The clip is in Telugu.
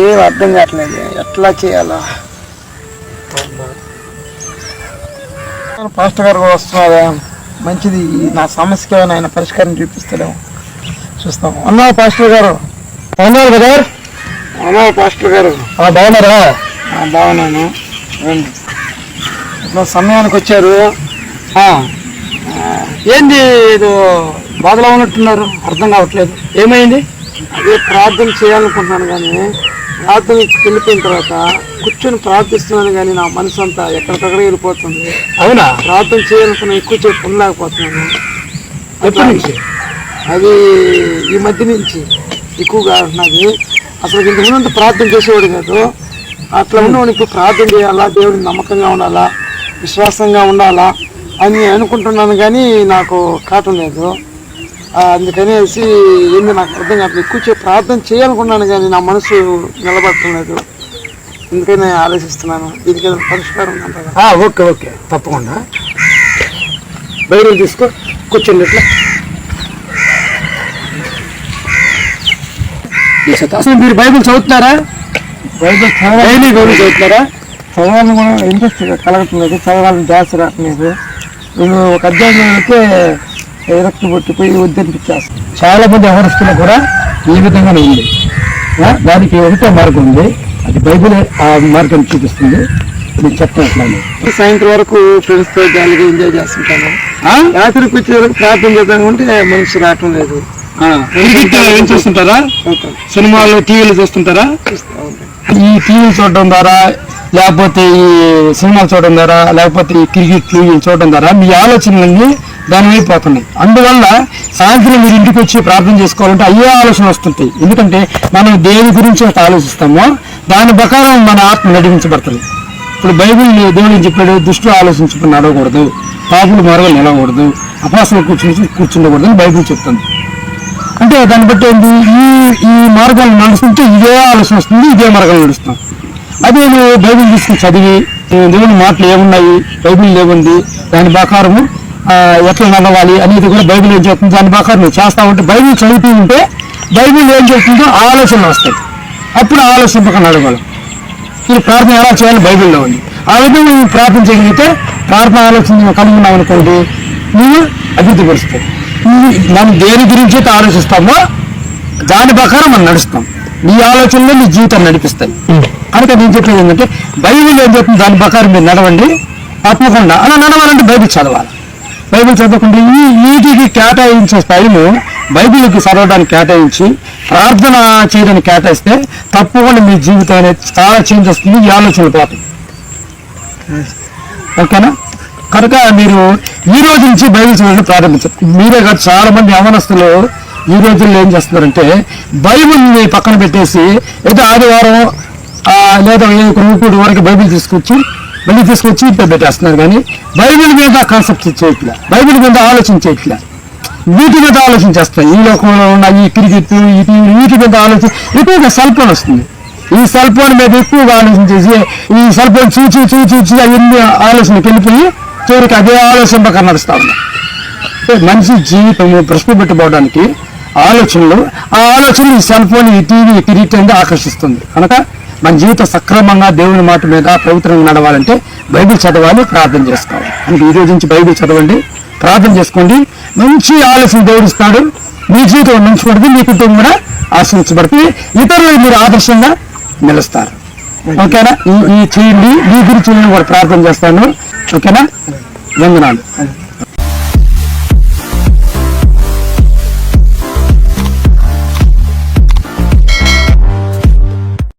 ఏం అర్థం కావట్లేదు. ఎట్లా చేయాలా? పాస్టర్ గారు కూడా వస్తున్నారా. మంచిది. నా సమస్యకి ఏమైనా ఆయన పరిష్కారం చూపిస్తాడేమో చూస్తాం. అన్నా పాస్టర్ గారు? అవునారు కదా అన్నా పాస్టర్ గారు. బాగున్నారా? బాగున్నాను. రండి. ఇట్లా సమయానికి వచ్చారు. ఏంది ఏదో బాధలో ఉన్నట్టున్నారు? అర్థం కావట్లేదు. ఏమైంది? అదే ప్రార్థన చేయాలనుకుంటున్నాను కానీ ప్రార్థనకి వెళ్ళిపోయిన తర్వాత కూర్చొని ప్రార్థిస్తున్నాను కానీ నా మనసు అంతా ఎక్కడికక్కడ వెళ్ళిపోతుంది. అవునా? ప్రార్థన చేయాలనుకున్న ఎక్కువ సేపు ఉండలేకపోతున్నాను. ఎప్పటి నుంచి? అది ఈ మధ్య నుంచి ఎక్కువగా ఉన్నది. అసలు ఇంత ముందు ప్రార్థన చేసేవాడు కాదు. అట్లా ఉన్నవాడు ఇప్పుడు ప్రార్థన చేయాలా? దేవుడికి నమ్మకంగా ఉండాలా? విశ్వాసంగా ఉండాలా? అని అనుకుంటున్నాను కానీ నాకు కావటం లేదు. అందుకనేసి ఏంది నాకు అర్థం కావట్లేదు. ఎక్కువ సేపు ప్రార్థన చేయాలనుకున్నాను కానీ నా మనసు నిలబడటం లేదు అందుకని ఆలోచిస్తున్నాను. దీనికి ఏదైనా పరిష్కారం ఉందంటారా ఓకే ఓకే. తప్పకుండా. బయలు తీసుకో. కూర్చోండి ఇట్లా అసలు మీరు బైబిల్ చదువుతున్నారా? బైబిల్ డైలీ బైబిల్ చదువుతున్నారా? చదవాలని కూడా ఇంట్రెస్ట్ కలగట్లేదు. చదవాలని ధ్యాస రావట్లేదు నేను ఒక అధ్యాయం చదివితే విరక్తి పుట్టిపోయి వద్దనిపించేస్తాను చాలా మంది ఎవరిస్తున్నా కూడా ఈ విధంగానే ఉంది. దానికి ఒకటే మార్గం ఉంది. అది బైబిల్ ఆ మార్గం చూపిస్తుంది. నేను చెప్తాను సాయంత్రం వరకు ఫ్రెండ్స్తో జాలీగా ఎంజాయ్ చేస్తుంటాను? రాత్రికి వచ్చే వరకు ప్రార్థన చేద్దాం ఉంటే మనసు రావటం లేదు. ఏం చూస్తుంటారా. సినిమాలు టీవీలు చూస్తుంటారా. ఈ టీవీలు చూడడం ద్వారా లేకపోతే ఈ సినిమాలు చూడడం ద్వారా లేకపోతే ఈ క్రికెట్ టీవీలు చూడడం ద్వారా మీ ఆలోచనలన్నీ దాని వైపు పోతున్నాయి అందువల్ల సాయంత్రం మీరు ఇంటికి వచ్చి ప్రార్థన చేసుకోవాలంటే అయ్యే ఆలోచన వస్తుంటాయి. ఎందుకంటే మనం దేని గురించి అయితే ఆలోచిస్తామో దాని ప్రకారం మన ఆత్మ నడిపించబడుతుంది. ఇప్పుడు బైబిల్ దేవుడు ఏం చెప్పాడు? దుష్టులు ఆలోచించుకుని నడవకూడదు. పాపులు మార్గం నిలవకూడదు. అపాసలు కూర్చుని కూర్చుండకూడదు అని బైబిల్ చెప్తుంది. అంటే దాన్ని బట్టి ఏంటి? ఈ ఈ మార్గాన్ని నడుస్తుంటే ఇదే ఆలోచన వస్తుంది ఇదే మార్గాలు నడుస్తాం అదే నువ్వు బైబిల్ తీసుకుని చదివి దేవుని మాటలు ఏమున్నాయి? బైబిల్ ఏముంది? దాని ప్రకారము ఎట్లా నడవాలి అనేది కూడా బైబిల్ ఏం చెప్తుంది? దాని ప్రకారం నువ్వు చేస్తా ఉంటే బైబిల్ చదువుతూ ఉంటే బైబిల్ ఏం చెప్తుందో ఆ ఆలోచనలు వస్తాయి. అప్పుడు ఆలోచన పక్కన నడవాలి. మీరు ప్రార్థన ఎలా చేయాలి? బైబిల్లో ఉంది. ఆ విధంగా నువ్వు ప్రార్థన చేయగలిగితే ప్రార్థన ఆలోచన నువ్వు కలిగి అనుకోండి నువ్వు అభివృద్ధి పరుస్తావు. నువ్వు మనం దేని గురించి అయితే ఆలోచిస్తామో దాని ప్రకారం మనం నడుస్తాం. నీ ఆలోచనలో నీ జీవితాన్ని నడిపిస్తాయి. కనుక నేను చెప్పేది ఏంటంటే బైబిల్ ఏం చెప్తుంది? దాని ప్రకారం మీరు నడవండి. తప్పకుండా అలా నడవాలంటే బైబిల్ చదవాలి. బైబిల్ చదవకుండా ఈ వీటికి కేటాయించే టైము బైబిల్కి చదవడానికి కేటాయించి ప్రార్థన చేయడానికి కేటాయిస్తే తప్పకుండా మీ జీవితం అనేది చాలా చేంజ్ వస్తుంది ఈ ఆలోచనలు పోతాయి ఓకేనా? కనుక మీరు ఈ రోజు నుంచి బైబిల్ చదవడం ప్రారంభించారు మీరే కాదు చాలా మంది యవనస్తులు ఈ రోజుల్లో ఏం చేస్తున్నారంటే బైబిల్ని పక్కన పెట్టేసి ఏదో ఆదివారం లేదా ఒక కొనుక్కోడు వరకు బైబిల్ తీసుకొచ్చి మళ్ళీ తీసుకొచ్చి ఇంట్లో పెట్టేస్తున్నారు కానీ బైబిల్ మీద కాన్సెప్ట్ చేయట్లే. బైబిల్ మీద ఆలోచన చేయట్లే. వీటి మీద ఆలోచించేస్తాయి ఈ లోకంలో ఉన్న ఈ క్రికెట్ ఇది వీటి మీద ఆలోచన ఎక్కువగా సెల్ ఫోన్ వస్తుంది. ఈ సెల్ ఫోన్ మీద ఎక్కువగా ఆలోచించేసి ఈ సెల్ ఫోన్ చూచి చూచి చూచి అవన్నీ ఆలోచనకి వెళ్ళిపోయి చివరికి అదే ఆలోచన ప్రకారం నడుస్తా ఉన్నాయి మనిషి జీవితం ప్రశ్న పెట్టుకోవడానికి ఆలోచనలు ఆ ఆలోచనలు ఈ సెల్ ఫోన్ ఈ టీవీ ఈ క్రికెట్ అనేది ఆకర్షిస్తుంది. కనుక మన జీవితం సక్రమంగా దేవుని మాట మీద పవిత్రంగా నడవాలంటే బైబిల్ చదవాలి ప్రార్థన చేసుకోవాలి. అంటే ఈ రోజు నుంచి బైబిల్ చదవండి ప్రార్థన చేసుకోండి. మంచి ఆలోచన దేవుడిస్తాడు మీ జీవితం మంచిపడుతుంది మీ కుటుంబం కూడా ఆశ్రయించబడుతుంది ఇతరులు మీరు ఆదర్శంగా నిలుస్తారు. ఓకేనా? ఈ ఈ చేయండి. మీ గురించి నేను కూడా ప్రార్థన చేస్తాను. ఓకేనా? వందనాలు.